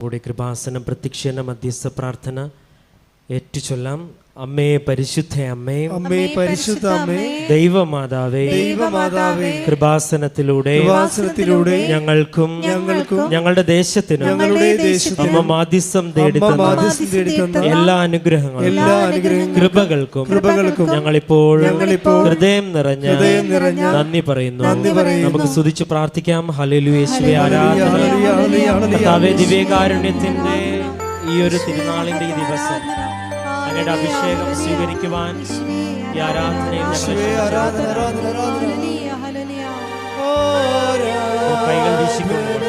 കൂടെ കൃപാസനം പ്രത്യക്ഷന മധ്യസ്ഥ പ്രാർത്ഥന ഏറ്റുചൊല്ലാം അമ്മേ പരിശുദ്ധ അമ്മേ. അമ്മേ പരിശുദ്ധ അമ്മേ. ദൈവമാതാവേ. ദൈവമാതാവേ. കൃപാസനത്തിലൂടെ കൃപാസനത്തിലൂടെ ഞങ്ങൾക്കും ഞങ്ങൾക്കും ഞങ്ങളുടെ ദേശത്തിനും ഞങ്ങളുടെ ദേശത്തിനും അമ്മ മാധ്യസ്ഥം തേടി തേടി എല്ലാ അനുഗ്രഹങ്ങളും എല്ലാ അനുഗ്രഹങ്ങളും കൃപകൾക്കും കൃപകൾക്കും ഞങ്ങളിപ്പോൾ ഞങ്ങളിപ്പോൾ ഹൃദയം നിറഞ്ഞ ഹൃദയം നിറഞ്ഞ നന്ദി പറയുന്നു. നന്ദി പറയുന്നു. നമുക്ക് സ്തുതിച്ച് പ്രാർത്ഥിക്കാം. ഹല്ലേലൂയ യേശുവേ ആരാധന ഹല്ലേലൂയ, ഹല്ലേലൂയ, ഹല്ലേലൂയ. കർത്താവേ ദിവ്യകാരുണ്യത്തിന്റെ ഈ ഒരു തിരുനാളിന്റെ ഈ ദിവസം. അങ്ങയുടെ അഭിഷേകം സ്വീകരിക്കുവാൻ ഈ ആരാധനയിൽ കൈകൾ വീശിക്കൊണ്ട്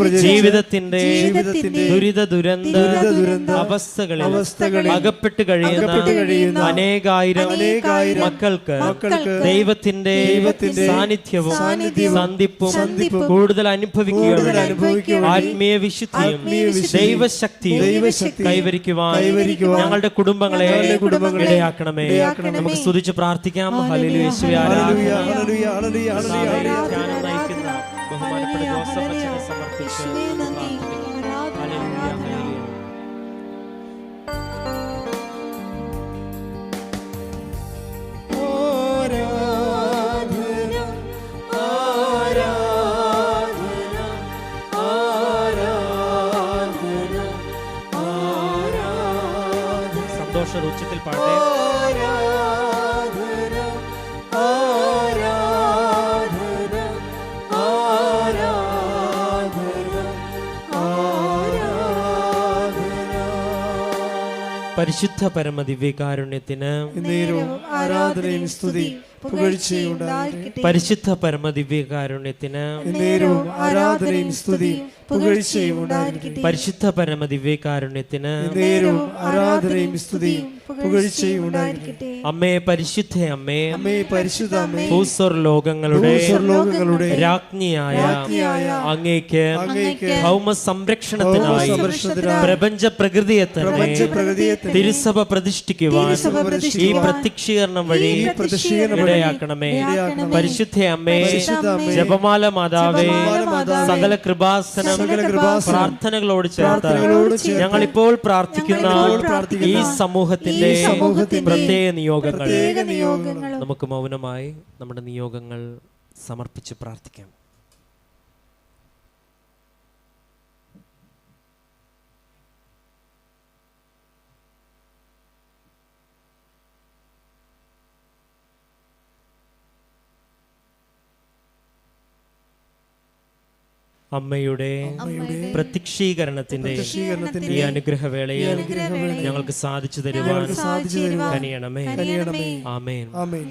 പ്രചരിച്ച് ജീവിതത്തിന്റെ ദുരിത ദുരന്ത അവസ്ഥകളിൽ അവസ്ഥകളിൽ അകപ്പെട്ട് കഴിയുന്ന അനേകായിരം മക്കൾക്ക് ദൈവത്തിന്റെ ദൈവത്തിന്റെ സാന്നിധ്യവും സന്ധിപ്പും കൂടുതൽ അനുഭവിക്കുക ആത്മീയ വിശുദ്ധിയും ദൈവശക്തി വിശുദ്ധിയും ദൈവശക്തിയും കൈവരിക്കുവാൻ ഞങ്ങളുടെ കുടുംബങ്ങളെ ഇടയാക്കണമേ. നമുക്ക് സ്തുതിച്ച് പ്രാർത്ഥിക്കാം. ഹല്ലേലൂയ. യേശുവേ ആരാധന ആരാധന സന്തോഷ ഉച്ചത്തിൽ പാടേ പരിശുദ്ധ പരമദിവ്യകാരുണ്യത്തിന് ദിവ്യകാരുണ്യത്തിന് ആരാധനയും ഉണ്ടായിരിക്കട്ടെ പരിശുദ്ധ പരമദിവ്യകാരുണ്യത്തിന് എന്നേരവും ആരാധനയും സ്തുതിയും പുകഴ്ചയും ഉണ്ടായിരിക്കട്ടെ. പരിശുദ്ധ പരമദിവ്യകാരുണ്യത്തിന് എന്നേരവും ആരാധനയും സ്തുതിയും പുകഴ്ചയും ഉണ്ടായിരിക്കട്ടെ. അമ്മേ പരിശുദ്ധ അമ്മേ. അമ്മേ പരിശുദ്ധ അമ്മേ. ഭൂസ്വർ ലോകങ്ങളുടെ ലോകങ്ങളുടെ രാജ്ഞിയായ അങ്ങേക്ക് അങ്ങേക്ക് ഭൗമ സംരക്ഷണത്തിനായി പ്രപഞ്ച പ്രകൃതിയെ തന്നെ തിരുസഭ പ്രതിഷ്ഠിക്കുവാൻ ഈ പ്രത്യക്ഷീകരണം വഴി ഈ പ്രത്യക്ഷീകരണം വഴി ഇടയാക്കണമേ. പരിശുദ്ധ അമ്മേ ജപമാല മാതാവേ സകല കൃപാസനം പ്രാർത്ഥനകളോട് ചേർത്ത് ഞങ്ങൾ ഇപ്പോൾ പ്രാർത്ഥിക്കുന്ന ഈ സമൂഹത്തിന്റെ ഈ സമൂഹത്തിന്റെ പ്രത്യേക നിയോഗങ്ങൾ. നമുക്ക് മൗനമായി നമ്മുടെ നിയോഗങ്ങൾ സമർപ്പിച്ച് പ്രാർത്ഥിക്കാം. അമ്മയുടെ പ്രത്യക്ഷീകരണത്തിന്റെ ഈ അനുഗ്രഹവേളയിൽ ഞങ്ങൾക്ക് സാധിച്ചു തരുവാൻ സാധിച്ചു തരുവാൻ കനിയണമേ. ആമേൻ. ആമേൻ.